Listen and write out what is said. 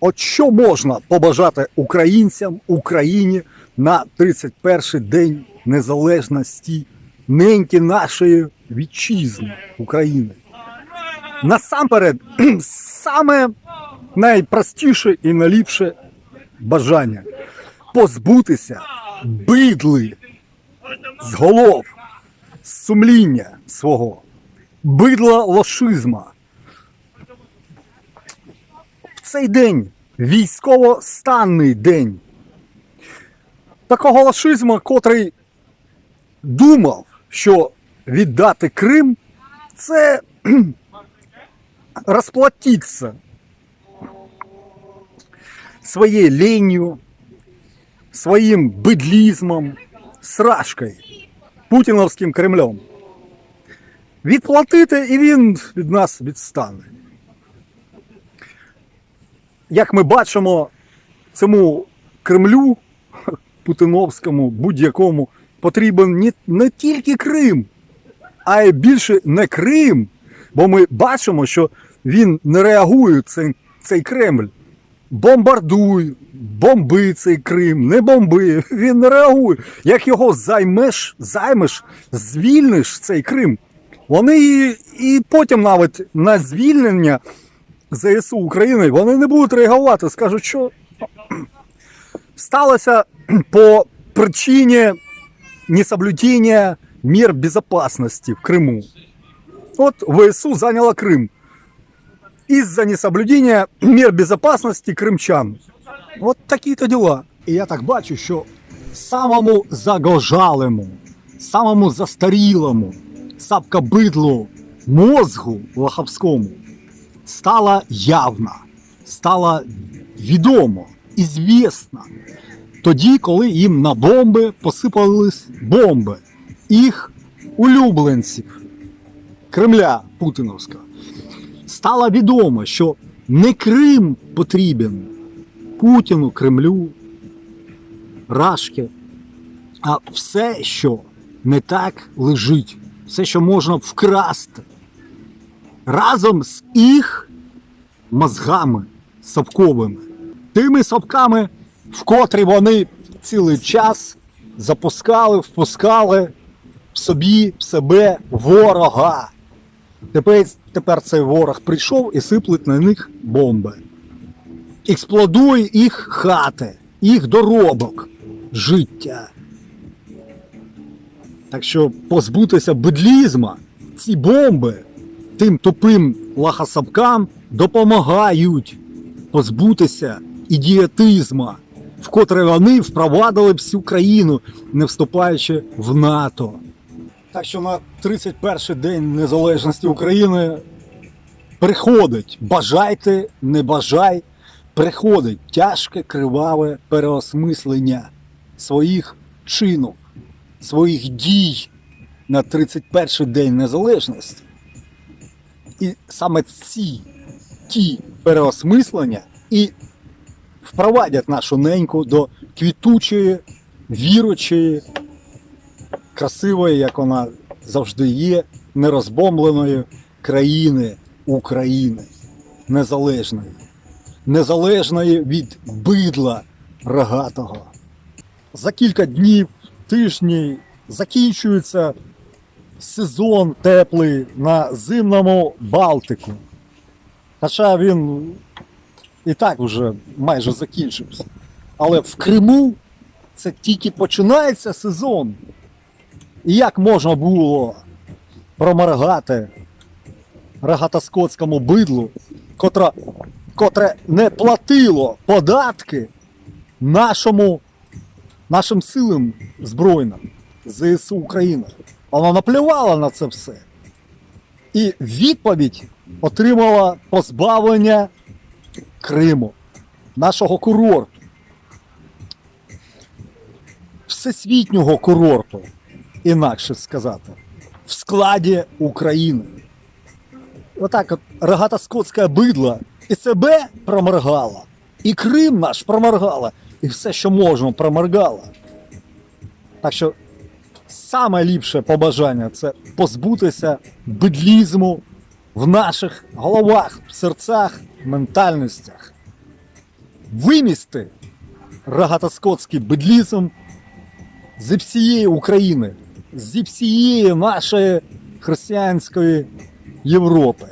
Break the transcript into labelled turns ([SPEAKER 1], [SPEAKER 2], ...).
[SPEAKER 1] От що можна побажати українцям, Україні на 31-й день незалежності неньки нашої вітчизни України? Насамперед, саме найпростіше і найліпше бажання позбутися бидли з голов, з сумління свого, бидла лошизма. Цей день військово-станний день. Такого лошизма, котрий думав, що віддати Крим це розплатитися своєю ленью, своїм бидлізмом, срашкою, путіновським Кремлем. Відплатити і він від нас відстане. Як ми бачимо, цьому Кремлю Путиновському, будь-якому потрібен не, тільки Крим, а й більше не Крим. Бо ми бачимо, що він не реагує цей, цей Кремль. Бомбардуй, бомби цей Крим, не бомби, він не реагує. Як його займеш, займеш, звільниш цей Крим. Вони і, і потім навіть на звільнення ЗСУ України вони не будуть реагувати, скажуть, що сталося по причині несоблюдения мер безопасности в Криму. Вот ВСУ заняла Крым из-за несоблюдения мер безопасности кримчан. От такі-то діла. І я так бачу, що самому загожалому, самому застарілому сапкобидлу мозгу лахавському стала явна, стала відомо, ізвісна. Тоді, коли їм на бомби посипались бомби, їх улюбленців Кремля Путіновського. Стало відомо, що не Крим потрібен Путіну, Кремлю, Рашки, а все, що не так лежить, все, що можна вкрасти разом з їх мозгами сапковими, тими сапками, в котрі вони цілий час запускали, впускали в собі, в себе ворога. Тепер, тепер цей ворог прийшов і сиплить на них бомби. Експлодує їх хати, їх доробок, життя. Так що позбутися бедлізма, ці бомби тим тупим лахасапкам допомагають позбутися ідіотизма, в котре вони впровадили всю країну, не вступаючи в НАТО. Так що на 31-й день незалежності України приходить, бажайте, не бажай, приходить тяжке криваве переосмислення своїх чинів, своїх дій на 31-й день незалежності. І саме ці ті переосмислення і впровадять нашу неньку до квітучої, віручої, красивої, як вона завжди є, нерозбомленої країни України, незалежної, незалежної від бидла рогатого. За кілька днів, тижнів закінчується сезон теплий на зимному Балтику. Хоча він і так вже майже закінчився. Але в Криму це тільки починається сезон. І як можна було проморгати рогатоскотському бидлу, котра, котре не платило податки нашому, нашим силам збройним ЗСУ України. Вона наплювала на це все. І відповідь отримала позбавлення Криму, нашого курорту, всесвітнього курорту, інакше сказати, в складі України. Отак от рогата скотська бидла і себе проморгала, і Крим наш проморгала, і все, що можна, проморгала. Так що саме ліпше побажання це позбутися бідлізму в наших головах, серцях, ментальностях. вимісти рогатоскотський бедлізм зі всієї України, зі всієї нашої християнської Європи.